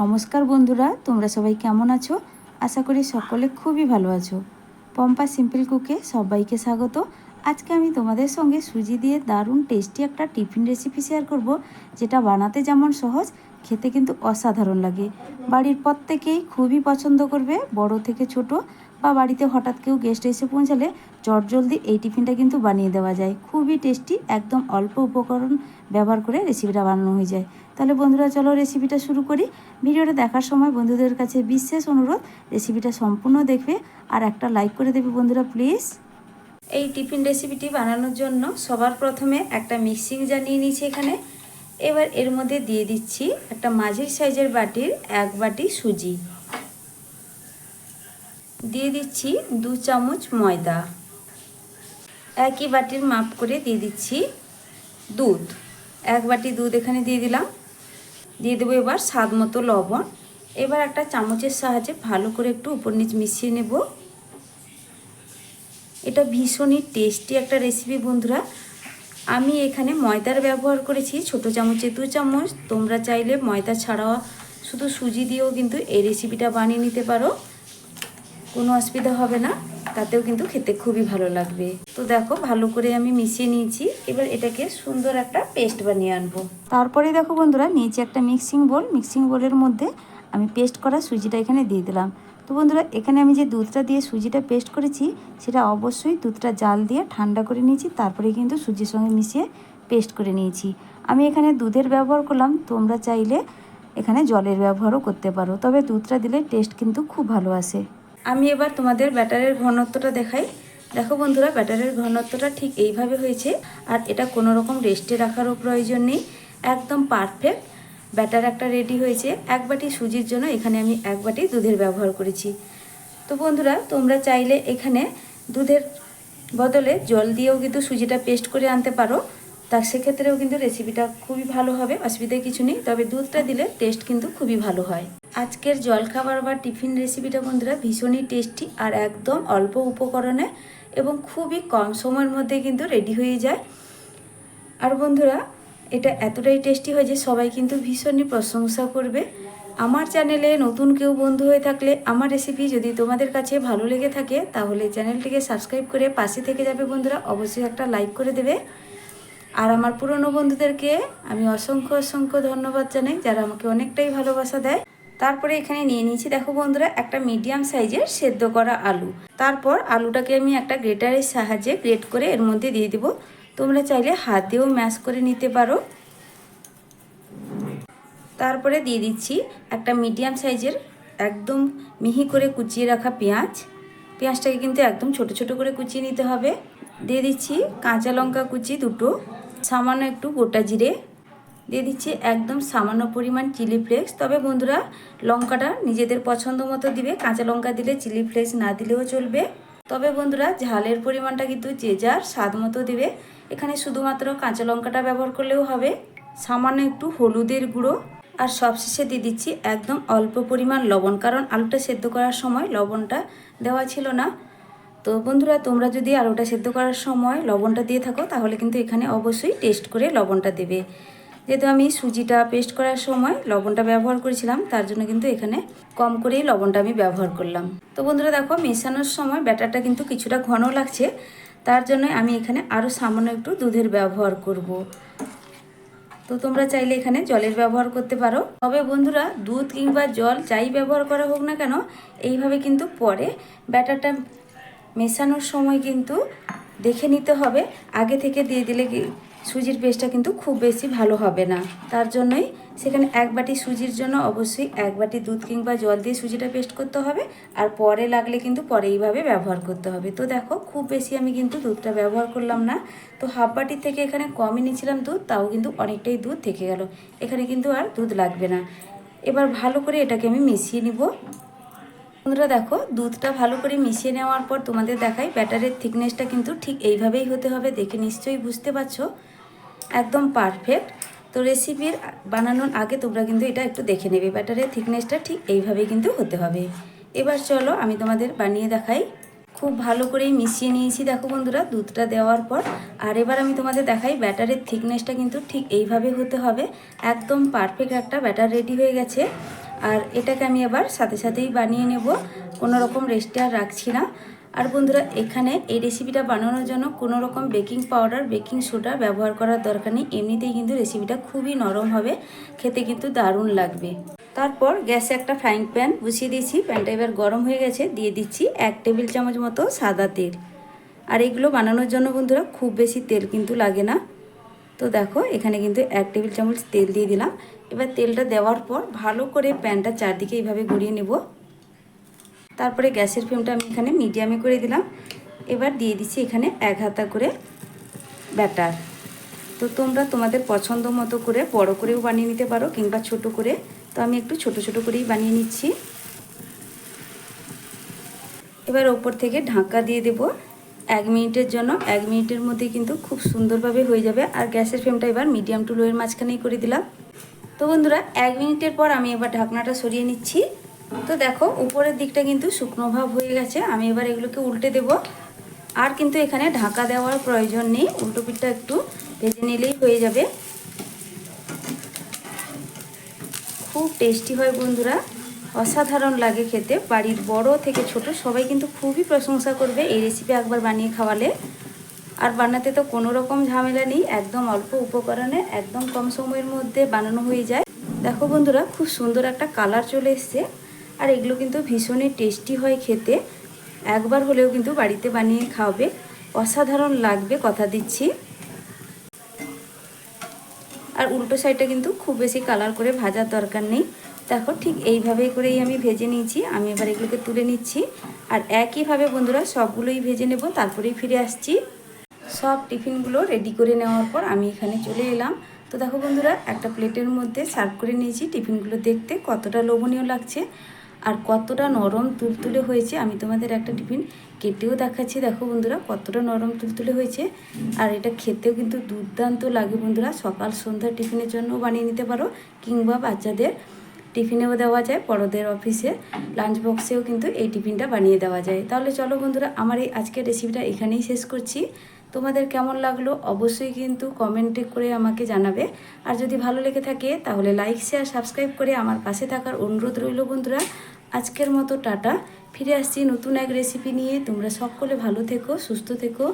নমস্কার বন্ধুরা, তোমরা সবাই কেমন আছো? আশা করি সকলে খুবই ভালো আছো। পম্পা সিম্পল কুকে সবাইকে স্বাগত। আজকে আমি তোমাদের সঙ্গে সুজি দিয়ে দারুণ টেস্টি একটা টিফিন রেসিপি শেয়ার করব, যেটা বানাতে যেমন সহজ, খেতে কিন্তু অসাধারণ লাগে। বাড়ির প্রত্যেকেই খুবই পছন্দ করবে, বড় থেকে ছোট, বা বাড়িতে হঠাৎ কেউ গেস্ট এসে পৌঁছালে চটজলদি এই টিফিনটা কিন্তু বানিয়ে দেওয়া যায়। খুবই টেস্টি, একদম অল্প উপকরণ ব্যবহার করে রেসিপিটা বানানো হয়ে যায়। তাহলে বন্ধুরা, চলো রেসিপিটা শুরু করি। ভিডিওটা দেখার সময় বন্ধুদের কাছে বিশেষ অনুরোধ রেসিপিটা সম্পূর্ণ দেখবে আর একটা লাইক করে দেবে বন্ধুরা প্লিজ এই টিফিন রেসিপিটি বানানোর জন্য সবার প্রথমে একটা মিক্সিং জার নিয়ে নিয়েছি এখানে। এবার এর মধ্যে দিয়ে দিচ্ছি একটা মাঝের সাইজের বাটির এক বাটি সুজি। দিয়ে দিচ্ছি দু চামচ ময়দা। একই বাটির মাপ করে দিয়ে দিচ্ছি দুধ। এক বাটি দুধ এখানে দিয়ে দিলাম। দিয়ে দেবো এবার স্বাদ মতো লবণ। এবার একটা চামচের সাহায্যে ভালো করে একটু উপর নিচ মিশিয়ে নেব। এটা ভীষণই টেস্টি একটা রেসিপি বন্ধুরা। আমি এখানে ময়দার ব্যবহার করেছি, ছোট চামচে দু চামচ। তোমরা চাইলে ময়দা ছাড়াও শুধু সুজি দিয়েও কিন্তু এই রেসিপিটা বানিয়ে নিতে পারো। কোনো অসুবিধা হবে না। তাতেও কিন্তু খেতে খুবই ভালো লাগবে। তো দেখো, ভালো করে আমি মিশিয়ে নিয়েছি। এবার এটাকে সুন্দর একটা পেস্ট বানিয়ে আনব। তারপরে দেখো বন্ধুরা নিচে একটা মিক্সিং বোল। মিক্সিং বোলের মধ্যে আমি পেস্ট করা সুজিটা এখানে দিয়ে দিলাম। তো বন্ধুরা, এখানে আমি যে দুধটা দিয়ে সুজিটা পেস্ট করেছি, সেটা অবশ্যই দুধটা জাল দিয়ে ঠান্ডা করে নিয়েছি। তারপরে কিন্তু সুজির সঙ্গে মিশিয়ে পেস্ট করে নিয়েছি। আমি এখানে দুধের ব্যবহার করলাম। তোমরা চাইলে এখানে জলের ব্যবহারও করতে পারো। তবে দুধটা দিলে টেস্ট কিন্তু খুব ভালো আসে। আমি এবার তোমাদের ব্যাটারের ঘনত্বটা দেখাই। দেখো বন্ধুরা, ব্যাটারের ঘনত্বটা ঠিক এইভাবে হয়েছে। আর এটা কোনো রকম রেস্টে রাখারও প্রয়োজন নেই। একদম পারফেক্ট। ব্যাটার একটা রেডি হয়েছে। এক বাটি সুজির জন্য এখানে আমি এক বাটি দুধের ব্যবহার করেছি। তো বন্ধুরা, তোমরা চাইলে এখানে দুধের বদলে জল দিয়েও কিন্তু সুজিটা পেস্ট করে আনতে পারো। তা সেক্ষেত্রেও কিন্তু রেসিপিটা খুবই ভালো হবে। অসুবিধা কিছু নেই। তবে দুধটা দিলে টেস্ট কিন্তু খুবই ভালো হয়। আজকের জলখাবার বা টিফিন রেসিপিটা বন্ধুরা ভীষণই টেস্টি আর একদম অল্প উপকরণে এবং খুবই কম সময়ের মধ্যে কিন্তু রেডি হয়ে যায়। আর বন্ধুরা, এটা এতটাই টেস্টি হয় যে সবাই কিন্তু ভীষণই প্রশংসা করবে। আমার চ্যানেলে নতুন কেউ বন্ধু হয়ে থাকলে আমার রেসিপি যদি তোমাদের কাছে ভালো লেগে থাকে, তাহলে চ্যানেলটিকে সাবস্ক্রাইব করে পাশে থেকে যাবে বন্ধুরা, অবশ্যই একটা লাইক করে দেবে। আর আমার পুরনো বন্ধুদেরকে আমি অসংখ্য অসংখ্য ধন্যবাদ জানাই, যারা আমাকে অনেকটাই ভালোবাসা দেয়। তারপরে এখানে নিয়ে নিয়েছি, দেখো বন্ধুরা, একটা মিডিয়াম সাইজের সেদ্ধ করা আলু। তারপর আলুটাকে আমি একটা গ্রেটারের সাহায্যে গ্রেট করে এর মধ্যে দিয়ে দেবো। তোমরা চাইলে হাত দিয়েও ম্যাশ করে নিতে পারো। তারপরে দিয়ে দিচ্ছি একটা মিডিয়াম সাইজের একদম মিহি করে কুচিয়ে রাখা পেঁয়াজ। পেঁয়াজটাকে কিন্তু একদম ছোট ছোট করে কুচিয়ে নিতে হবে। দিয়ে দিচ্ছি কাঁচা লঙ্কা কুচি দুটো, সামান্য একটু গোটা জিরে। দিয়ে দিচ্ছি একদম সামান্য পরিমাণ চিলি ফ্লেক্স তবে বন্ধুরা, লঙ্কাটা নিজেদের পছন্দ মতো দিবে। কাঁচা লঙ্কা দিলে চিলি ফ্লেক্স না দিলেও চলবে। তবে বন্ধুরা, ঝালের পরিমাণটা কিন্তু যে যার স্বাদ মতো দিবে। এখানে শুধুমাত্র কাঁচা লঙ্কাটা ব্যবহার করলেও হবে। সামান্য একটু হলুদের গুঁড়ো। আর সবশেষে দিয়ে দিচ্ছি একদম অল্প পরিমাণ লবণ, কারণ আলুটা সেদ্ধ করার সময় লবণটা দেওয়া ছিল না। তো বন্ধুরা, তোমরা যদি আলুটা সেদ্ধ করার সময় লবণটা দিয়ে থাকো, তাহলে কিন্তু এখানে অবশ্যই টেস্ট করে লবণটা দেবে। যেহেতু আমি সুজিটা পেস্ট করার সময় লবণটা ব্যবহার করেছিলাম, তার জন্য কিন্তু এখানে কম করেই লবণটা আমি ব্যবহার করলাম। তো বন্ধুরা দেখো, মেশানোর সময় ব্যাটারটা কিন্তু কিছুটা ঘন লাগছে, তার জন্য আমি এখানে আরও সামান্য একটু দুধের ব্যবহার করব। তো তোমরা চাইলে এখানে জলের ব্যবহার করতে পারো। তবে বন্ধুরা, দুধ কিংবা জল যাই ব্যবহার করা হোক না কেন, এইভাবে কিন্তু পরে ব্যাটারটা মেশানোর সময় কিন্তু দেখে নিতে হবে। আগে থেকে দিয়ে দিলে সুজির পেস্টটা কিন্তু খুব বেশি ভালো হবে না। তার জন্যই সেখানে এক বাটি সুজির জন্য অবশ্যই এক বাটি দুধ কিংবা জল দিয়ে সুজিটা পেস্ট করতে হবে। আর পরে লাগলে কিন্তু পরে এইভাবে ব্যবহার করতে হবে। তো দেখো, খুব বেশি আমি কিন্তু দুধটা ব্যবহার করলাম না। তো হাফ বাটির থেকে এখানে কমই নিয়েছিলাম দুধ, তাও কিন্তু অনেকটাই দুধ থেকে গেল। এখানে কিন্তু আর দুধ লাগবে না। এবার ভালো করে এটাকে আমি মিশিয়ে নিব। বন্ধুরা দেখো, দুধটা ভালো করে মিশিয়ে নেওয়ার পর তোমাদের দেখাই ব্যাটারের থিকনেসটা কিন্তু ঠিক এইভাবেই হতে হবে দেখে নিশ্চয়ই বুঝতে পারছ। একদম পারফেক্ট তো রেসিপির বানানোর আগে তোমরা কিন্তু এটা একটু দেখে নেবে। ব্যাটারের থিকনেসটা ঠিক এইভাবেই কিন্তু হতে হবে। এবার চলো আমি তোমাদের বানিয়ে দেখাই। খুব ভালো করেই মিশিয়ে নিয়েছি দেখো বন্ধুরা, দুধটা দেওয়ার পর। আর এবার আমি তোমাদের দেখাই ব্যাটারের থিকনেসটা কিন্তু ঠিক এইভাবে হতে হবে। একদম পারফেক্ট একটা ব্যাটার রেডি হয়ে গেছে। আর এটাকে আমি এবার সাথে সাথেই বানিয়ে নেব। কোনো রকম রেস্টে আর রাখছি না। আর বন্ধুরা, এখানে এই রেসিপিটা বানানোর জন্য কোনো রকম বেকিং পাউডার বেকিং সোডা ব্যবহার করার দরকার নেই। এমনিতেই কিন্তু রেসিপিটা খুবই নরম হবে, খেতে কিন্তু দারুণ লাগবে। তারপর গ্যাসে একটা ফ্রাইং প্যান বসিয়ে দিয়েছি। প্যানটা এবার গরম হয়ে গেছে, দিয়ে দিচ্ছি এক টেবিল চামচ মতো সাদা তেল। আর এগুলো বানানোর জন্য বন্ধুরা, খুব বেশি তেল কিন্তু লাগে না। তো দেখো, এখানে কিন্তু এক টেবিল চামচ তেল দিয়ে দিলাম। এবার তেলটা দেওয়ার পর ভালো করে প্যানটা চারদিকে এইভাবে গড়িয়ে নেব। তারপরে গ্যাসের ফ্লেমটা আমি এখানে মিডিয়ামে করে দিলাম। এবার দিয়ে দিচ্ছি এখানে এক হাতা করে ব্যাটার। তো তোমরা তোমাদের পছন্দ মতো করে, বড় করেও বানিয়ে নিতে পারো কিংবা ছোট করে। তো আমি একটু ছোট ছোট করেই বানিয়ে নিচ্ছি। এবার ওপর থেকে ঢাকা দিয়ে দেব। এক মিনিটের জন্য, এক মিনিটের মধ্যে কিন্তু খুব সুন্দরভাবে হয়ে যাবে। আর গ্যাসের ফ্লেমটা এবার মিডিয়াম টু লোয়ের মাঝখানেই করে দিলাম। তো বন্ধুরা, এক মিনিটের পর আমি এবার ঢাকনাটা সরিয়ে নিচ্ছি। তো দেখো, উপরের দিকটা কিন্তু শুকনো ভাব হয়ে গেছে। আমি এবার এগুলোকে উল্টে দেব। আর কিন্তু এখানে ঢাকা দেওয়ার প্রয়োজন নেই। উল্টো পিঠটা একটু ভেজে নিলেই হয়ে যাবে। খুব টেস্টি হয় বন্ধুরা। অসাধারণ লাগে খেতে। বাড়ির বড় থেকে ছোট সবাই কিন্তু খুবই প্রশংসা করবে এই রেসিপি একবার বানিয়ে খাওয়ালে। আর বানাতে তো কোনো রকম ঝামেলা নেই। একদম অল্প উপকরণে, একদম কম সময়ের মধ্যে বানানো হয়ে যায়। দেখো বন্ধুরা, খুব সুন্দর একটা কালার চলে এসছে। আর এগুলো কিন্তু ভীষণই টেস্টি হয় খেতে। একবার হলেও কিন্তু বাড়িতে বানিয়ে খাওয়াবে। অসাধারণ লাগবে কথা দিচ্ছি। আর উল্টো সাইডটা কিন্তু খুব বেশি কালার করে ভাজার দরকার নেই। দেখো ঠিক এইভাবেই করেই আমি ভেজে নিয়েছি। আমি এবার এগুলোকে তুলে নিচ্ছি। আর একইভাবে বন্ধুরা সবগুলোই ভেজে নেব, তারপরেই ফিরে আসছি। সব টিফিনগুলো রেডি করে নেওয়ার পর আমি এখানে চলে এলাম। তো দেখো বন্ধুরা, একটা প্লেটের মধ্যে সার্ভ করে নিয়েছি টিফিনগুলো দেখতে কতটা লোভনীয় লাগছে। আর কতটা নরম তুলতুলে হয়েছে, আমি তোমাদের একটা টিফিন কেটেও দেখাচ্ছি। দেখো বন্ধুরা, কতটা নরম তুলতুলে হয়েছে। আর এটা খেতেও কিন্তু দুর্দান্ত লাগে বন্ধুরা, সকাল সন্ধ্যা টিফিনের জন্যও বানিয়ে নিতে পারো, কিংবা বাচ্চাদের টিফিনেও দেওয়া যায়, বড়দের অফিসে, লাঞ্চ বক্সেও কিন্তু এই টিফিনটা বানিয়ে দেওয়া যায়। তাহলে চলো বন্ধুরা, আমার এই আজকের রেসিপিটা এখানেই শেষ করছি। তোমাদের কেমন লাগল অবশ্যই কিন্তু কমেন্টে করে আমাকে জানাবে। আর যদি ভালো লেগে থাকে তাহলে লাইক শেয়ার সাবস্ক্রাইব করে আমার পাশে থাকার অনুরোধ রইল বন্ধুরা। আজকের মতো টাটা, ফিরে আসছি নতুন এক রেসিপি নিয়ে। তোমরা সকলে ভালো থেকো, সুস্থ থেকো।